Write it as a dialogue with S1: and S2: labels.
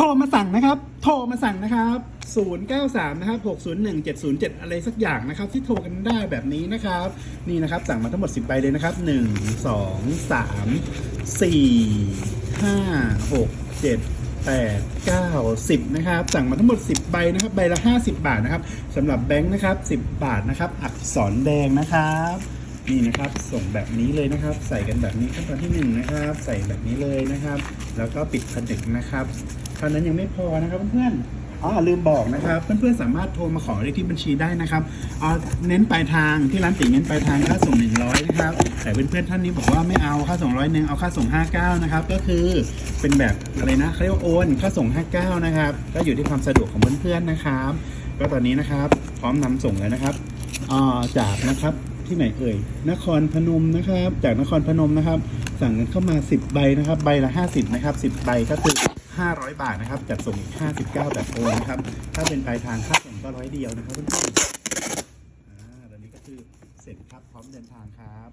S1: โทรมาสั่งนะครับ โทรมาสั่งนะครับ 093 นะครับ 601 707 อะไรสักอย่างนะครับ ที่โทรกันได้แบบนี้นะครับ นี่นะครับ สั่งมาทั้งหมด 10ใบเลยนะครับ 1 2 3 4 5 6 7 8 9 10 นะครับ สั่งมาทั้งหมด 10 ใบนะครับ ใบละ 50 บาทนะครับสำหรับแบงค์นะครับ 10 บาทนะครับ อักษรแดงนะครับ นี่นะครับส่งแบบนี้เลยนะครับ ใส่กันแบบนี้ขั้นตอนที่หนึ่งนะครับ ใส่แบบนี้เลยนะครับ แล้วก็ปิดผนึกนะครับเท่านั้นยังไม่พอนะครับเพื่อนๆอ๋อลืมบอกนะครับ เพื่อนๆสามารถโทรมาขอเลขที่บัญชีได้นะครับเอาเน้นปลายทางที่ร้านติ๋งเน้นปลายทางค่าส่ง 100นะครับแต่เพื่อนๆท่านนี้บอกว่าไม่เอาค่าส่งร้อยหนึ่งเอาค่าส่ง 59นะครับก็คือเป็นแบบอะไรนะเขาเรียกว่าโอนค่าส่ง 59นะครับก็อยู่ที่ความสะดวกของเพื่อนๆนะครับ ก็ตอนนี้นะครับ พร้อมนำส่งแล้วนะครับอ่าจากนะครับ ที่ไหนเอ่ย นครพนมนะครับ จากนครพนมนะครับ สั่งกันเข้ามา 10 ใบนะครับ ใบละ 50 นะครับ 10 ใบก็คือ 500 บาทนะครับ จัดส่งอีก 59 แบบโอนนะครับ ถ้าเป็นปลายทางค่าส่งก็ร้อยเดียวนะครับเพื่อนๆอ่าตอนนี้ก็คือเสร็จครับ พร้อมเดินทางครับ